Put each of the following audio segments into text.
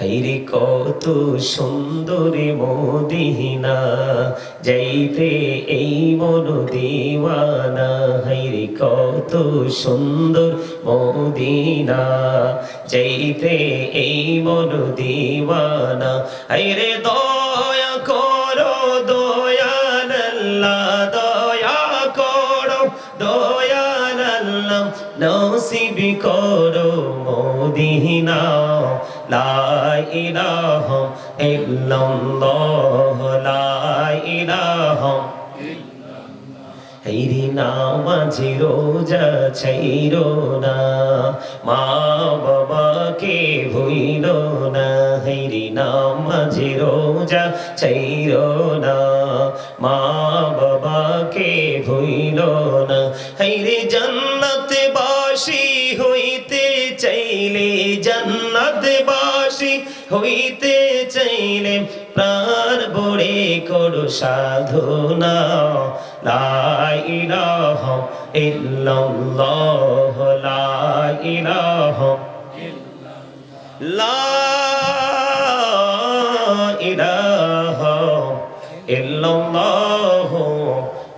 হাইরে কত সুন্দরী মদিনা, যাইতে এই মন দিওয়ানা। হাইরে কত সুন্দর মোদিনা, যাইতে এই মন দিওয়ানা। হাইরে দয়া করো দয়াল্লা দয়া করো দয়াল্লাহ নসিব করো মদিনা। লা ইলাহা ইল্লাল্লাহ, লা ইলাহা হেরি নামাজি না, মা বাবাকে ভুইল না, হেরি নামাজি রোজা না, মা বাবাকে ভুইল না, হেরি জান্নাত হইতে চাইলে প্রাণ বড়ে করো সাধনা। লা ইলাহা ইল্লাল্লাহ, লা ইলাহা লা ইলাহা ইল্লাল্লাহ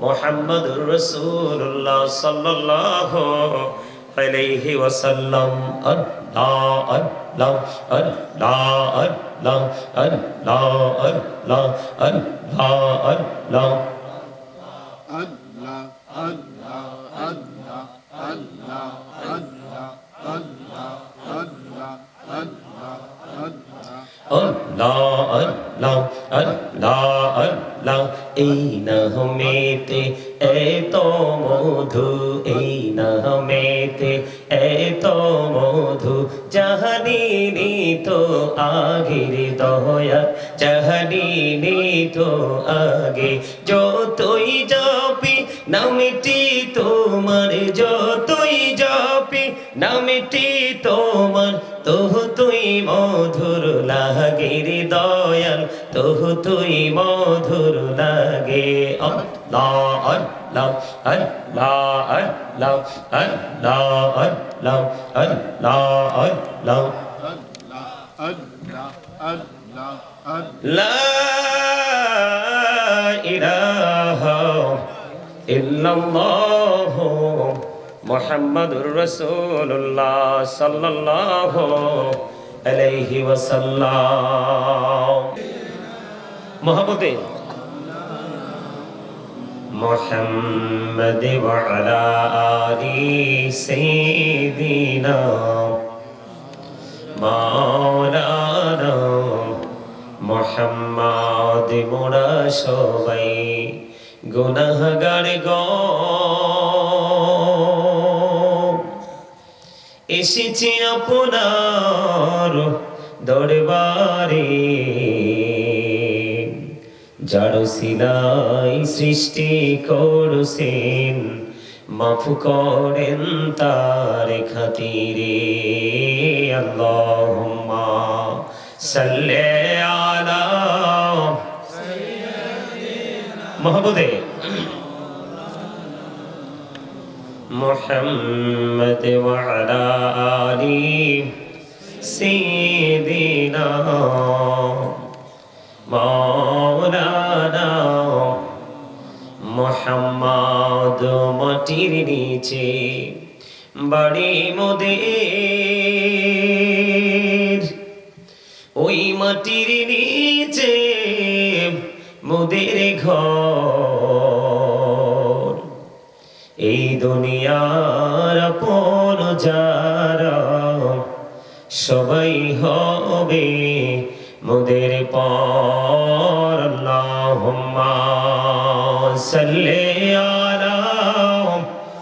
মুহাম্মাদুর রাসূলুল্লাহ সাল্লাল্লাহু আলাইহি ওয়াসাল্লাম। la la la la la এই নহমেতে এত মধু এই নহমেতে তো আগের দয়া জাহানিনি তো আগে যতই জপি, নামটি তোমার যতই জপি, নামটি তোমার। তোহ তুই মধুর লাগে রে দয়াল তোহ তুই মধুর লাগে। আল্লাহ আল্লাহ আল্লাহ আল্লাহ আল্লাহ আল্লাহ আল্লাহ আল্লাহ। لا إله إلا الله محمد رسول الله صلى الله عليه وسلم. محبتين محمد وعلى آل سيدنا মাওলানা মোহাম্মদ মোরা সবাই গুনাহগার গ। এসেছি আপনার দরবারে যার সিলাই সৃষ্টি করছেন। মাফ করেন তার খাতিরে আল্লাহুম্মা সাল্লি আলা মহবুদে محمد وعلى آل سيدنا মাটির নিচে, বাড়ি মোদের। ওই মাটির নিচে মোদের ঘর। এই দুনিয়ার আপন যারা, সবাই হবে মোদের পর। আলা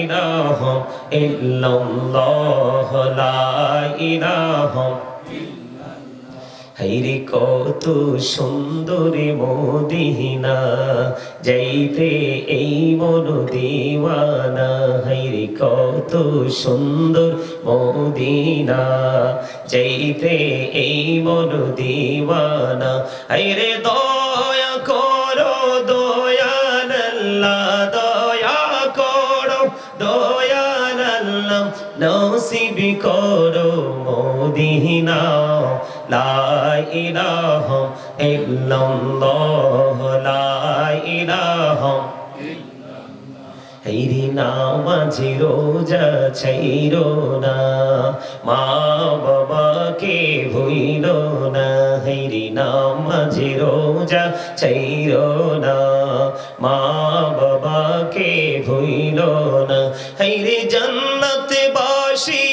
ইলাহা ইল্লাল্লাহ, লা ইলাহা হাইরে কত সুন্দরী মোদিনা, যাইতে এই মন দিওয়ানা। হাইরে কত সুন্দর মোদিনা, যাইতে এই মন দিওয়ানা। হাইরে দল করো মদিনা, লা ইলাহা ইল্লাল্লাহ, লা ইলাহা হেরি নামাজি রোজা ছাইরো না, মা বাবাকে ভুইল না। হেরি নামাজি রোজা ছাইরো না, মা বাবাকে ভুইল না। হেরি জান্নাতে বাসি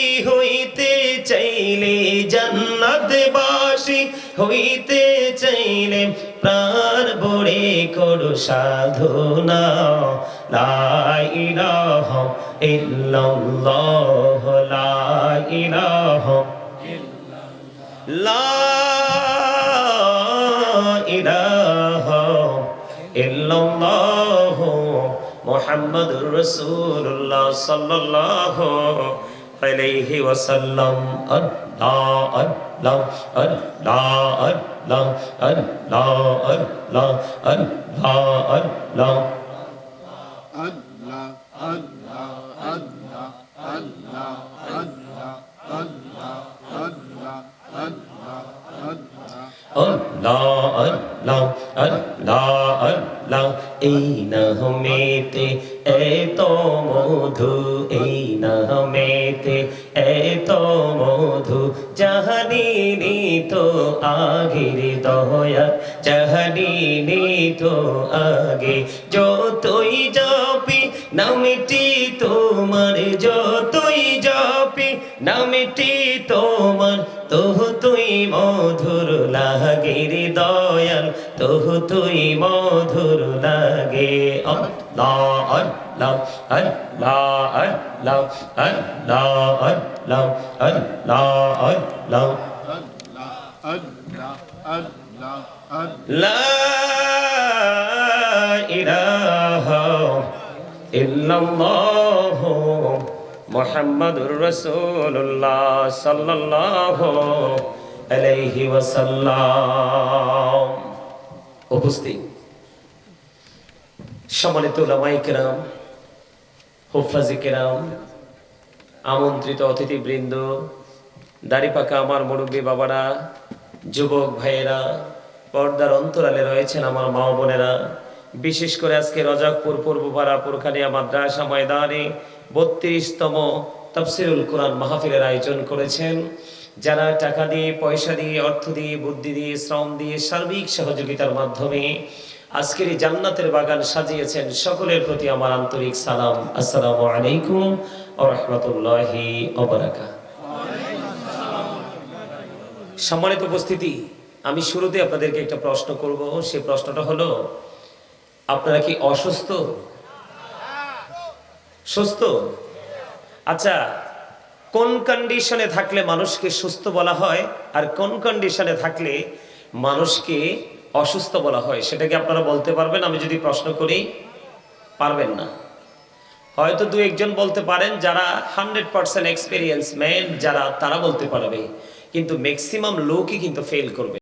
হইতে চাইলে প্রাণ বড়ে করো সাধনা। লা ইলাহা ইল্লাল্লাহ, লা ইলাহা লা ইলাহা ইল্লাল্লাহ মুহাম্মাদুর রাসূলুল্লাহ সাল্লাল্লাহু আলাইহি ওয়াসাল্লাম। আল্লাহ আল্লাহ আল্লাহ আল্লাহ আল্লাহ আল্লাহ আল্লাহ Allah, Allah, Allah, Allah, Allah, Allah, Allah, Allah, Allah. আল্লাহ আল্লাহ আল্লাহ আল্লাহ এই নামেতে এত মধু তো আগের দয়া জাহানিনি তো আগে যতই জপি নামটি তোমার যতই জপি নামটি তোমার তোহ তুই মধুর লাগে রে দয়াল তোহ তুই মধুর লাগে আল্লাহ আল্লাহ আল্লাহ আল্লাহ আল্লাহ আল্লাহ আল্লাহ আল্লাহ Allah, Allah, Allah, Allah. لا إله إلا الله محمد رسول الله صلى الله عليه وسلم উপস্থিত সম্মানিত ওলামাই কেরাম হুফাজি কেরাম আমন্ত্রিত অতিথিবৃন্দ দাড়ি পাকা আমার মুরব্বী বাবারা, যুবক ভাইয়েরা, পর্দার অন্তরালে রয়েছেন আমার মা বোনেরা। বিশেষ করে আজকে রজাকপুর পূর্বপাড়া পুরখানিয়া মাদ্রাসা ময়দানে বত্রিশতম তফসিরুল কোরআন মাহফিলের আয়োজন করেছেন। যারা টাকা দিয়ে, পয়সা দিয়ে, অর্থ দিয়ে, বুদ্ধি দিয়ে, শ্রম দিয়ে, সার্বিক সহযোগিতার মাধ্যমে আজকের এই জান্নাতের বাগান সাজিয়েছেন, সকলের প্রতি আমার আন্তরিক সালাম। আসসালামু আলাইকুম ও সম্মানিত উপস্থিতি, আমি শুরুতে আপনাদেরকে একটা প্রশ্ন করব। সেই প্রশ্নটা হলো, আপনারা কি অসুস্থ? সুস্থ? আচ্ছা কোন কন্ডিশনে থাকলে মানুষকে সুস্থ বলা হয় আর কোন কন্ডিশনে থাকলে মানুষকে অসুস্থ বলা হয়? সেটাকে আপনারা বলতে পারবেন? আমি যদি প্রশ্ন করি, পারবেন না। হয়তো দু একজন বলতে পারেন, যারা হান্ড্রেড পার্সেন্ট এক্সপিরিয়েন্স ম্যান, যারা তারা বলতে পারবে। কিন্তু ম্যাক্সিমাম লোকই কিন্তু ফেল করবে।